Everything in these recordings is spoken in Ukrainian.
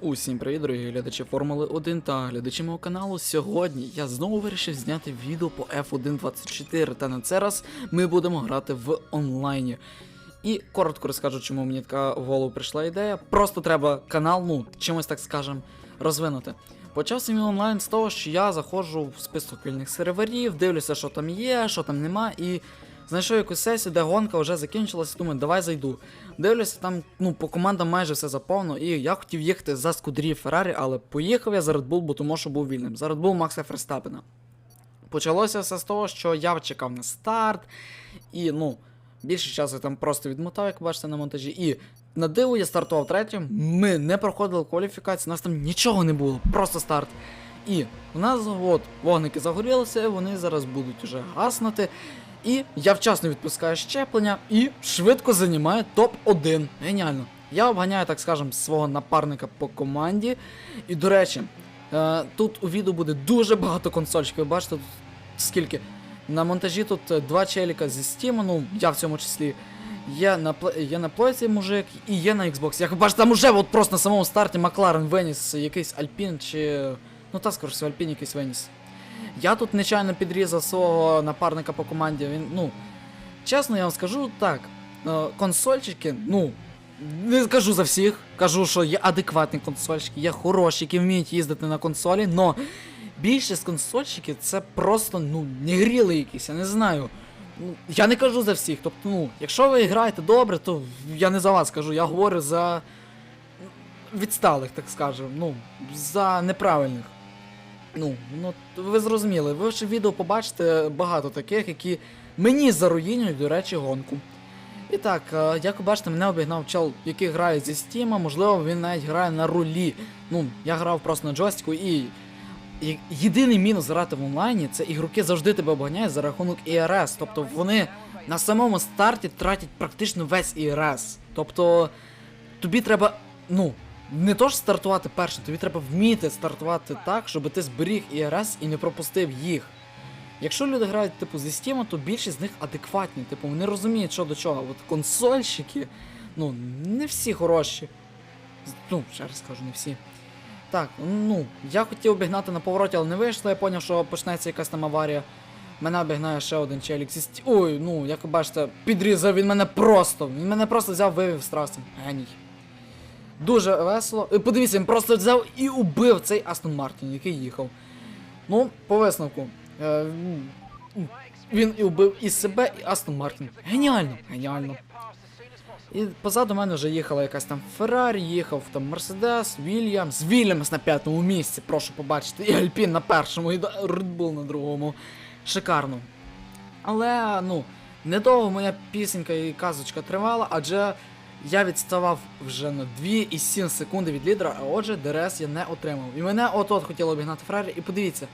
Усім привіт, дорогі глядачі Формули 1 та глядачі мого каналу. Сьогодні я знову вирішив зняти відео по F1.24, та на цей раз ми будемо грати в онлайні. І коротко розкажу, чому мені така в голову прийшла ідея. Просто треба канал, ну, чимось так скажем, розвинути. Почався мій онлайн з того, що я заходжу в список вільних серверів, дивлюся, що там є, що там нема, і знайшов якусь сесію, де гонка вже закінчилася, думаю, давай зайду. Дивлюся, там ну, по командам майже все заповнено, і я хотів їхати за скудрі Феррарі, але поїхав я за Red Bull, бо тому що був вільним. За Red Bull Макса Ферстапена. Почалося все з того, що я чекав на старт, і ну, більше часу я там просто відмотав, як бачите на монтажі. І на диво я стартував третім. Ми не проходили кваліфікацію, у нас там нічого не було, просто старт. І у нас от вогники загорілися, вони зараз будуть уже гаснути. І я вчасно відпускаю щеплення і швидко займаю топ-1. Геніально. Я обганяю, так скажем, свого напарника по команді. І до речі, е, тут у відео буде дуже багато консольчиків. Ви бачите, тут скільки. На монтажі тут е, два челіка зі Steam, ну я в цьому числі. Є на є на плойці мужик і є на Xbox. Як ви бачите, там уже от просто на самому старті Макларен виніс якийсь Альпін чи. Ну та скоріше, Альпін якийсь виніс. Я тут нечайно підрізав свого напарника по команді. Він, ну, чесно, я вам скажу так. е, Консольчики, ну, не скажу за всіх. Кажу, що є адекватні консольчики, є хороші, які вміють їздити на консолі, но більшість консольчиків це просто, ну, не гріли якісь, я не знаю. Ну, я не кажу за всіх. Тобто, ну, якщо ви граєте добре, то я не за вас кажу, я говорю за відсталих, так скажемо, ну, за неправильних. Ну, ну, ви зрозуміли, ви ще відео побачите багато таких, які мені заруїнюють, до речі, гонку. І так, е, як ви бачите, мене обігнав чел, який грає зі Стіма, можливо, він навіть грає на рулі. Ну, я грав просто на джойстику і. і єдиний мінус грати в онлайні це ігроки завжди тебе обганяють за рахунок ІРС. Тобто вони на самому старті тратять практично весь ІРС. Тобто тобі треба, ну, не то ж стартувати першим, тобі треба вміти стартувати так, щоб ти зберіг ІРС і не пропустив їх. Якщо люди грають типу зі Steam, то більшість з них адекватні, типу вони розуміють, що до чого. От консольщики, ну, не всі хороші. Ну, ще раз кажу, не всі. Так, ну, я хотів обігнати на повороті, але не вийшло, я зрозумів, що почнеться якась там аварія. Мене обігнає ще один челік зі. Ой, ну, як ви бачите, підрізав він мене просто. Він мене просто взяв, вивів з траси. Геній. Дуже весело. Подивіться, він просто взяв і убив цей Астон Мартін, який їхав. Ну, по висновку. Е, він і убив і себе, і Астон Мартін. Геніально, геніально. І позаду мене вже їхала якась там Феррарі, їхав там Мерседес, Вільямс, Вільямс на п'ятому місці, прошу побачити, і Альпін на першому, і Bull на другому. Шикарно. Але, ну, недовго моя пісенька і казочка тривала, адже я відставав вже на 2,7 секунди від лідера, а отже, ДРС я не отримав. І мене от-от хотіло обігнати Феррарі, і подивіться.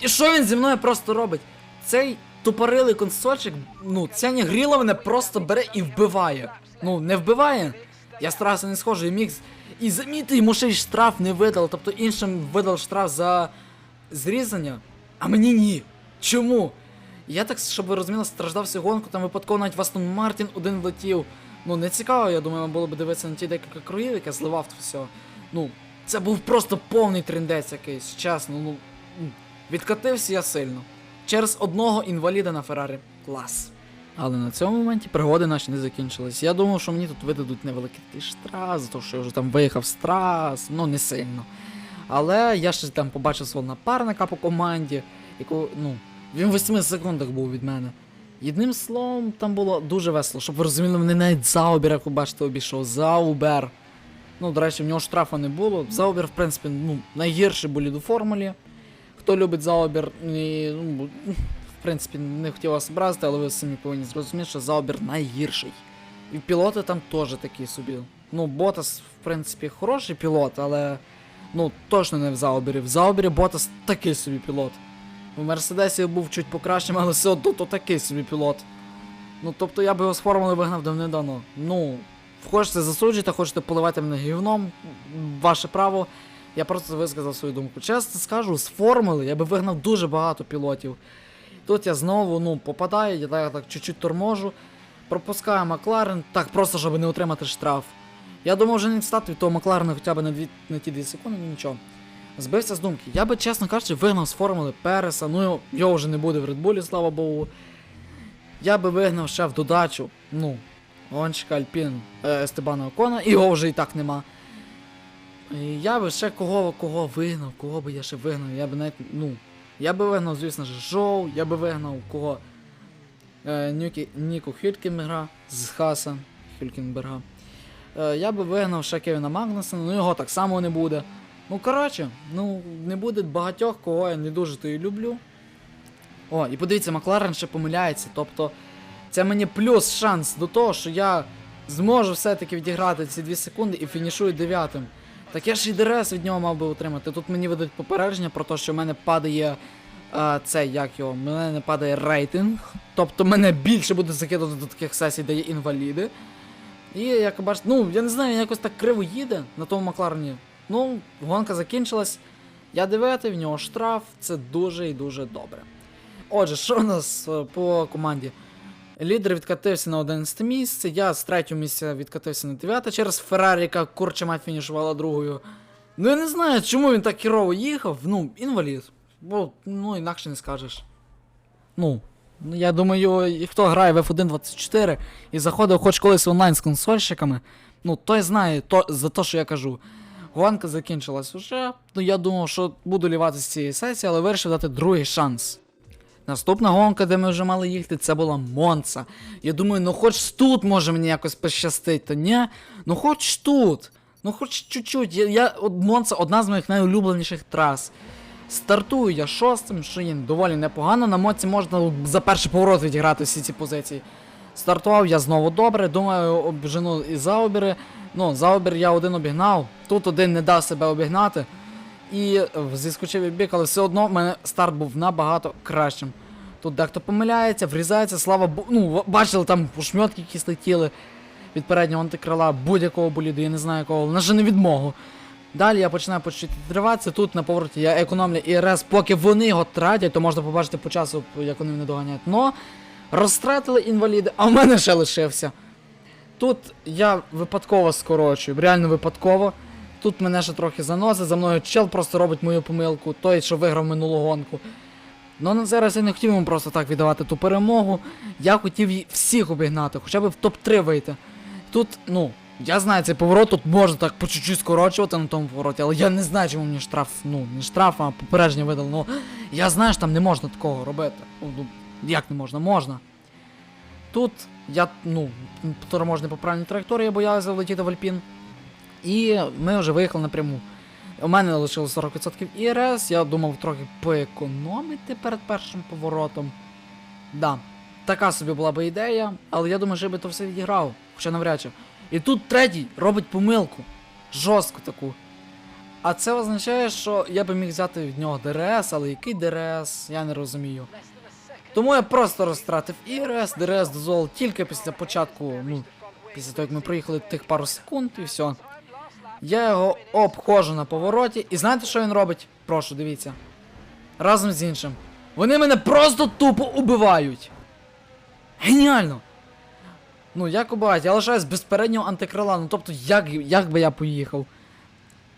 І що він зі мною просто робить? Цей тупорилий консольчик, ну, ця гріла мене просто бере і вбиває. Ну, не вбиває. Я старався не схожий міг. з- І заміти, йому ще й штраф не видали, тобто іншим видали штраф за зрізання, а мені ні. Чому? Я так, щоб ви розуміли, страждав всю гонку, там випадково навіть в Астон Мартін один влетів. Ну, не цікаво, я думаю, було б дивитися на ті декілька кругів, як я зливав все. Ну, це був просто повний трендець якийсь, чесно, ну. Відкатився я сильно. Через одного інваліда на Феррарі. Клас. Але на цьому моменті пригоди наші не закінчились. Я думав, що мені тут видадуть невеликий такий штраф, за те, що я вже там виїхав з трас, ну не сильно. Але я ще там побачив свого напарника по команді, яку, ну, він в 8 секундах був від мене. Єдним словом, там було дуже весело, щоб ви розуміли, мене навіть Заубер, як ви бачите, обійшов. Заубер. Ну, до речі, в нього штрафа не було. Заубер, в принципі, ну, найгірший болід у формулі. Хто любить Заубер, і, ну, в принципі, не хотів вас образити, але ви самі повинні зрозуміти, що Заубер найгірший. І пілоти там теж такі собі. Ну, Ботас, в принципі, хороший пілот, але ну, точно не в Заубері. В Заубері Ботас такий собі пілот. В Мерседесі був чуть покращим, але все одно то такий собі пілот. Ну, тобто я би його з формули вигнав давним-давно. Ну, хочете засуджуйте, хочете поливати мене гівном, ваше право. Я просто висказав свою думку. Чесно скажу, з формули я би вигнав дуже багато пілотів. Тут я знову ну, попадаю, я так, так чуть-чуть торможу, пропускаю Макларен, так просто, щоб не отримати штраф. Я думав вже не відстати від того Макларена хоча б на, дві, на ті 2 секунди, ну нічого. Збився з думки. Я би, чесно кажучи, вигнав з формули Переса, ну його вже не буде в Редбулі, слава Богу. Я би вигнав ще в додачу, ну, гонщика Альпін е, Естебана Окона, його вже і так нема. І я би ще кого, кого вигнав, кого би я ще вигнав, я би навіть, ну, я би вигнав, звісно ж, Жоу, я би вигнав кого. Е, Нюкі, Ніку Хюлькенберга з Хаса Хюлькенберга. Е, я би вигнав ще Кевіна Магнусона, ну його так само не буде. Ну, коротше, ну, не буде багатьох, кого я не дуже то і люблю. О, і подивіться, Макларен ще помиляється. Тобто, це мені плюс шанс до того, що я зможу все-таки відіграти ці 2 секунди і фінішую дев'ятим. Так я ж і ДРС від нього мав би отримати. Тут мені видають попередження про те, що в мене падає а, це, як його, в мене не падає рейтинг. Тобто мене більше буде закидувати до таких сесій, де є інваліди. І як бачите, ну, я не знаю, він якось так криво їде на тому Макларені. Ну, гонка закінчилась. Я дев'ятий, в нього штраф, це дуже і дуже добре. Отже, що у нас е, по команді? Лідер відкатився на 11 місце, я з третього місця відкатився на 9 через Феррарі, яка курча мать фінішувала другою. Ну я не знаю, чому він так керово їхав. Ну, інвалід. Бо, ну, інакше не скажеш. Ну, ну, я думаю, хто грає в F1.24 і заходив хоч колись онлайн з консольщиками, ну той знає то, за те, що я кажу. Гонка закінчилась уже. Ну я думав, що буду лівати з цієї сесії, але вирішив дати другий шанс. Наступна гонка, де ми вже мали їхати, це була Монца. Я думаю, ну хоч тут може мені якось пощастить, то ні. Ну хоч тут. Ну хоч чуть-чуть. Я, я, Монца одна з моїх найулюбленіших трас. Стартую я шостим, що є доволі непогано. На моці можна за перший поворот відіграти всі ці позиції. Стартував я знову добре, думаю, обжену і заобіри. Ну, заобір я один обігнав, тут один не дав себе обігнати. І зіскочив і бік, але все одно в мене старт був набагато кращим. Тут дехто помиляється, врізається, слава Богу. Ну, бачили, там шмьотки якісь летіли від переднього антикрила будь-якого боліду, я не знаю якого, вже не відмогу. Далі я починаю почти відриватися. Тут на повороті я економлю ІРС, поки вони його тратять, то можна побачити по часу, як вони мене доганяють. Но розтратили інваліди, а в мене ще лишився. Тут я випадково скорочую, реально випадково. Тут мене ще трохи заносить, за мною чел просто робить мою помилку, той, що виграв минулу гонку. Ну на зараз я не хотів йому просто так віддавати ту перемогу. Я хотів всіх обігнати, хоча б в топ-3 вийти. Тут, ну, я знаю, цей поворот тут можна так по чуть-чуть скорочувати на тому повороті, але я не знаю, чому мені штраф, ну, не штраф, а попередження видали. Ну, я знаю, що там не можна такого робити. Як не можна? Можна. Тут я, ну, торможний по правильній траєкторії, боявся влетіти в Альпін. І ми вже виїхали напряму. У мене лишилось 40% ІРС, я думав трохи поекономити перед першим поворотом. Да, така собі була би ідея, але я думаю, що я би то все відіграв, хоча навряд чи. І тут третій робить помилку. Жорстку таку. А це означає, що я би міг взяти від нього ДРС, але який ДРС, я не розумію. Тому я просто розтратив ІРС, ДРС дозволив тільки після початку, ну, після того, як ми проїхали тих пару секунд і все. Я його обходжу на повороті, і знаєте, що він робить? Прошу, дивіться. Разом з іншим. Вони мене просто тупо убивають. Геніально! Ну, як убивають? Я лишаюсь без переднього антикрила, ну тобто, як, як би я поїхав?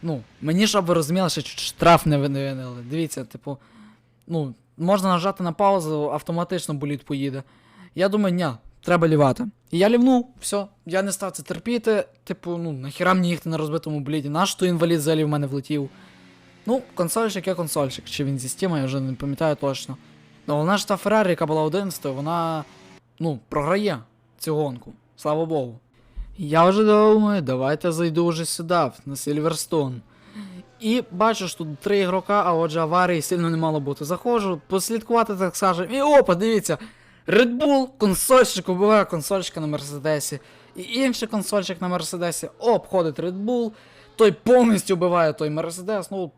Ну, мені щоб ви розуміли, що штраф не винили. Дивіться, типу, ну, можна нажати на паузу, автоматично боліт поїде. Я думаю, ні, треба лівати. І я лівнув, все, я не став це терпіти. Типу, ну, нахіра мені їхати на розбитому боліді. Наш то інвалід взагалі в мене влетів. Ну, консольщик є консольщик. Чи він зі стіма, я вже не пам'ятаю точно. Ну, вона ж та Феррарі, яка була 11, вона, ну, програє цю гонку. Слава Богу. Я вже думаю, давайте зайду вже сюди, на Сільверстон. І бачу, що тут три ігрока, а отже аварії сильно не мало бути. Заходжу, послідкувати, так скажемо, і опа, дивіться. Red Bull, консольщик убиває консольщика на Мерседесі. І інший консольщик на Мерседесі обходить Red Bull, той повністю вбиває той Мерседес. Ну,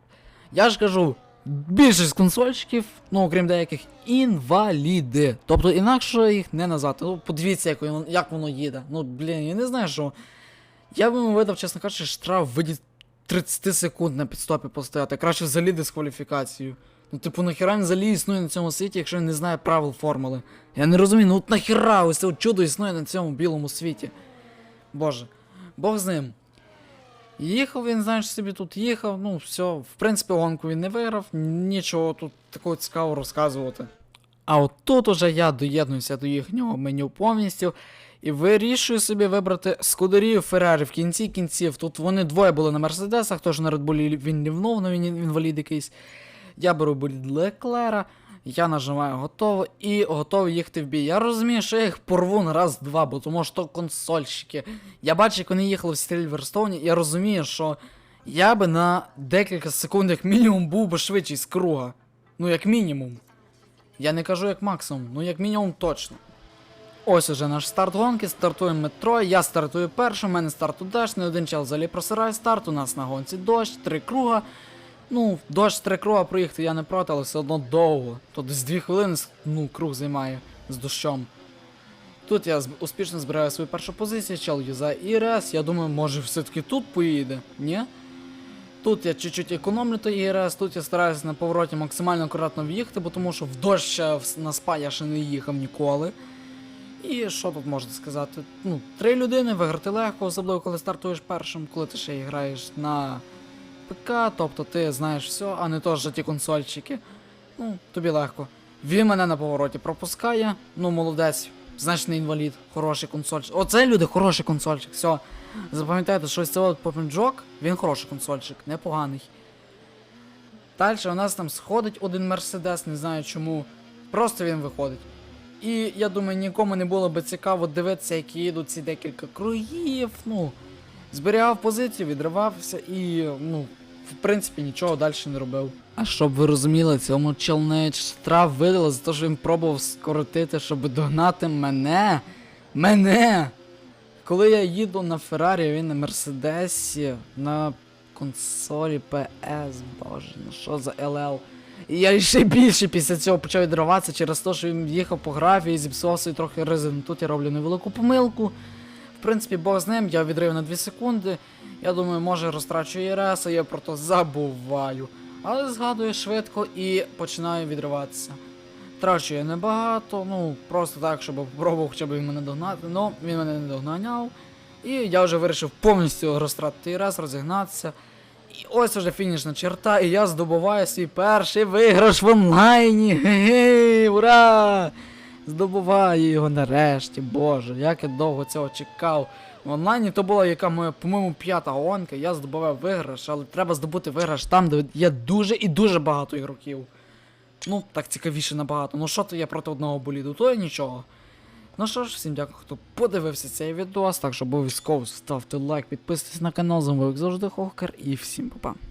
я ж кажу, більшість консольщиків, ну окрім деяких, інваліди. Тобто інакше їх не назвати. Ну, подивіться, як як воно їде. Ну, блін, я не знаю, що. Я б йому видав, чесно кажучи, штраф в виді 30 секунд на підстопі постояти. Краще взагалі дискваліфікацію. Ну, типу, нахіра він взагалі існує на цьому світі, якщо він не знає правил формули. Я не розумію, ну от нахіра ось це от чудо існує на цьому білому світі. Боже, Бог з ним. Їхав він, знаєш, собі тут їхав, ну все, в принципі, гонку він не виграв, нічого тут такого цікавого розказувати. А от тут уже я доєднуюся до їхнього меню повністю і вирішую собі вибрати Скудерію Феррарі в кінці кінців. Тут вони двоє були на Мерседесах, тож на Bull він рівновно, він інвалід якийсь. Я беру Леклера, я нажимаю готово і готовий їхати в бій. Я розумію, що я їх порву на раз-два, бо тому що консольщики. Я бачу, як вони їхали в Стрільверстоуні, я розумію, що я би на декілька секунд як мінімум був би швидший з круга. Ну, як мінімум. Я не кажу як максимум, ну як мінімум точно. Ось уже наш старт гонки, стартуємо метро, я стартую першим, у мене старту дощ, не один чел взагалі просирає старт, у нас на гонці дощ, три круга. Ну, дощ три круга проїхати я не проти, але все одно довго. То десь дві хвилини ну, круг займає з дощом. Тут я успішно збираю свою першу позицію, чел юзає ІРС, я думаю, може все-таки тут поїде, ні? Тут я чуть-чуть економлю той ІРС, тут я стараюся на повороті максимально акуратно в'їхати, бо тому що в дощ на спа я ще не їхав ніколи. І що тут можна сказати? Ну, три людини виграти легко, особливо коли стартуєш першим, коли ти ще граєш на ПК, тобто ти знаєш все, а не то що ті консольчики. Ну, тобі легко. Він мене на повороті пропускає, ну молодець, значний інвалід, хороший консольчик. Оце люди, хороший консольчик, все. Запам'ятайте, що ось це от попенджок, він хороший консольчик, непоганий. Далі у нас там сходить один мерседес, не знаю чому. Просто він виходить. І я думаю, нікому не було би цікаво дивитися, як їдуть ці декілька кругів. Ну, зберігав позицію, відривався і, ну, в принципі, нічого далі не робив. А щоб ви розуміли, цьому чел навіть штраф видали за те, що він пробував скоротити, щоб догнати мене. Мене! Коли я їду на Феррарі, він на Мерседесі, на консолі PS, боже, ну що за LL. І я ще більше після цього почав відриватися через те, що він їхав по графі і зіпсував собі трохи резину. Тут я роблю невелику помилку. В принципі, Бог з ним, я відрив на 2 секунди. Я думаю, може розтрачую РС, а я про то забуваю. Але згадую швидко і починаю відриватися. Трачу я небагато, ну просто так, щоб попробував хоча б він мене догнати. Ну, він мене не догнаняв. І я вже вирішив повністю розтратити раз, розігнатися. І ось уже фінішна черта, і я здобуваю свій перший виграш в онлайні. Ге-ге, ура! Здобуваю його нарешті, боже, як я довго цього чекав. В онлайні то була яка моя, по-моєму, п'ята гонка, я здобував виграш, але треба здобути виграш там, де є дуже і дуже багато ігроків. Ну, так цікавіше набагато. Ну що то я проти одного боліду, то і нічого. Ну що ж, всім дякую, хто подивився цей відео. Так що обов'язково ставте лайк, підписуйтесь на канал, з вами як завжди Хокер і всім па-па.